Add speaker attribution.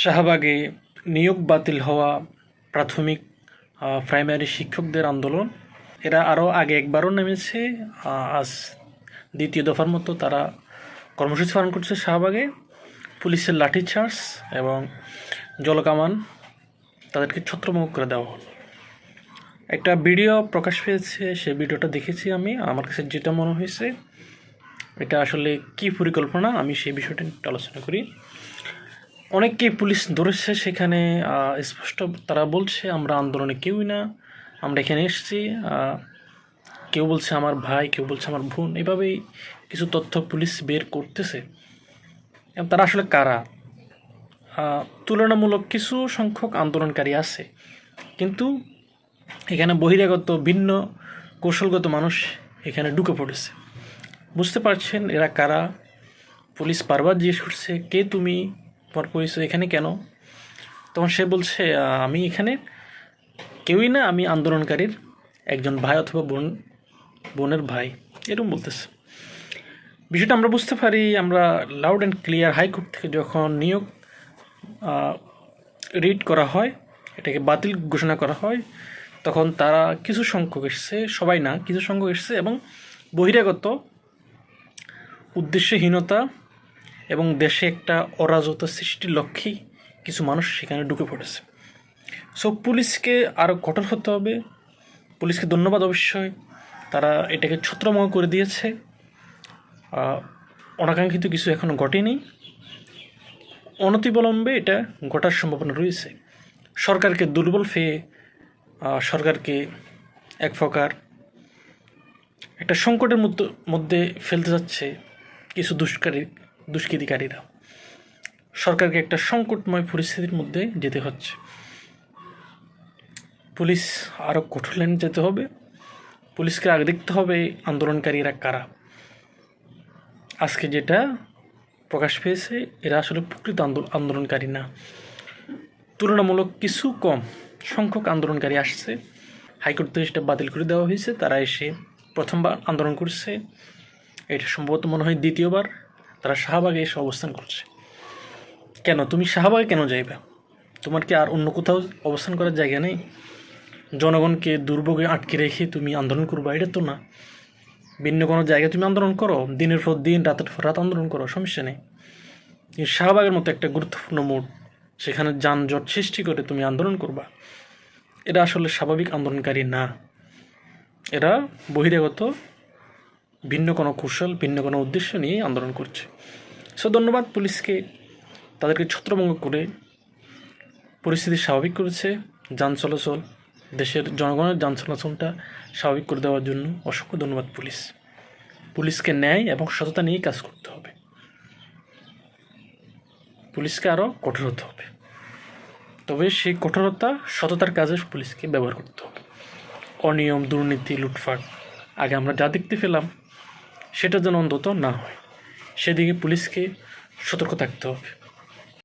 Speaker 1: শাহবাগে নিয়োগ বাতিল হওয়া প্রাথমিক প্রাইমারি শিক্ষকদের আন্দোলন। এরা আরও আগে একবারও নেমেছে। আজ দ্বিতীয় দফার মতো তারা কর্মসূচি পালন করছে শাহবাগে। পুলিশের লাঠিচার্জ এবং জলকামান তাদেরকে ছত্রভঙ্গ করে দেওয়া হলো। একটা ভিডিও প্রকাশ পেয়েছে সেই ভিডিওটা দেখেছি আমি। আমার কাছে যেটা মনে হয়েছে, এটা আসলে কি পরিকল্পনা, আমি সেই বিষয়টা আলোচনা করি। অনেককেই পুলিশ ধরেছে সেখানে স্পষ্ট তারা বলছে, আমরা আন্দোলনে কেউই না, আমরা এখানে এসেছি কেউ বলছে আমার ভাই, কেউ বলছে আমার বোন। এভাবেই কিছু তথ্য পুলিশ বের করতেছে। তারা আসলে কারা? তুলনামূলক কিছু সংখ্যক আন্দোলনকারী আছে। কিন্তু এখানে বহিরাগত, ভিন্ন, কৌশলগত মানুষ এখানে ঢুকে পড়েছে। বুঝতে পারছেন এরা কারা? পুলিশ বারবার জিজ্ঞেস করছে, কে তুমি? তোমার পরিচয় এখানে কেন? তখন সে বলছে আমি এখানে কেউই না, আমি আন্দোলনকারীর একজন ভাই অথবা বোন, বোনের ভাই এরকম বলতেছে। বিষয়টা আমরা বুঝতে পারি, আমরা লাউড অ্যান্ড ক্লিয়ার হাইকোর্ট থেকে যখন নিয়োগ রিড করা হয়, এটাকে বাতিল ঘোষণা করা হয়, তখন তারা কিছু সংখ্যক এসছে, সবাই না, কিছু সংখ্যক এসছে এবং বহিরাগত উদ্দেশ্যহীনতা এবং দেশে একটা অরাজকতা সৃষ্টির লক্ষ্যেই কিছু মানুষ সেখানে ঢুকে পড়েছে। সো পুলিশকে আরও কঠোর হতে হবে। পুলিশকে ধন্যবাদ অবশ্যই। তারা এটাকে ছত্রময় করে দিয়েছে। অনাকাঙ্ক্ষিত কিছু এখনও ঘটেনি। অনতিবিলম্বে এটা ঘটার সম্ভাবনা রয়েছে। সরকারকে দুর্বল ফেয়ে সরকারকে এক প্রকার একটা সংকটের মধ্য- মধ্যে ফেলতে যাচ্ছে কিছু দুষ্কারী দুষ্কৃতিকারীরা। সরকারকে একটা সংকটময় পরিস্থিতির মধ্যে যেতে হচ্ছে। পুলিশ আরও কঠোর লাইনে যেতে হবে। পুলিশকে আগে দেখতে হবে আন্দোলনকারীরা কারা। আজকে যেটা প্রকাশ পেয়েছে, এরা আসলে প্রকৃত আন্দোলন আন্দোলনকারী না। তুলনামূলক কিছু কম সংখ্যক আন্দোলনকারী আসছে। হাইকোর্ট থেকে সেটা বাতিল করে দেওয়া হয়েছে, তারা এসে প্রথমবার আন্দোলন করছে। এটা সম্ভবত মনে হয় দ্বিতীয়বার। তারা শাহবাগে এসে অবস্থান করছে। কেন? তুমি শাহবাগে কেন যাইবে? তোমার কি আর অন্য কোথাও অবস্থান করার জায়গা নেই? জনগণকে দুর্ভোগে আটকে রেখে তুমি আন্দোলন করবা, এটা তো না। ভিন্ন কোনো জায়গায় তুমি আন্দোলন করো। দিনের পর দিন, রাতের পর রাত আন্দোলন করো, সমস্যা নেই। শাহবাগের মতো একটা গুরুত্বপূর্ণ মোড়, সেখানে যানজট সৃষ্টি করে তুমি আন্দোলন করবা। এরা আসলে স্বাভাবিক আন্দোলনকারী না। এরা বহিরাগত ভিন্ন কোনো কৌশল, ভিন্ন কোনো উদ্দেশ্য নিয়ে আন্দোলন করছে। সো ধন্যবাদ পুলিশকে। তাদেরকে ছত্রভঙ্গ করে পরিস্থিতি স্বাভাবিক করেছে। যান চলাচল, দেশের জনগণের যান চলাচলটা স্বাভাবিক করে দেওয়ার জন্য অসংখ্য ধন্যবাদ পুলিশ। পুলিশকে ন্যায় এবং সততা নিয়েই কাজ করতে হবে। পুলিশকে আরও কঠোর হতে হবে। তবে সেই কঠোরতা, সততার কাজে পুলিশকে ব্যবহার করতে হবে। অনিয়ম, দুর্নীতি, লুটপাট আগে আমরা যা দেখতে পেলাম, সেটা যেন অন্তত না হয়। সেদিকে পুলিশকে সতর্ক থাকতে হবে।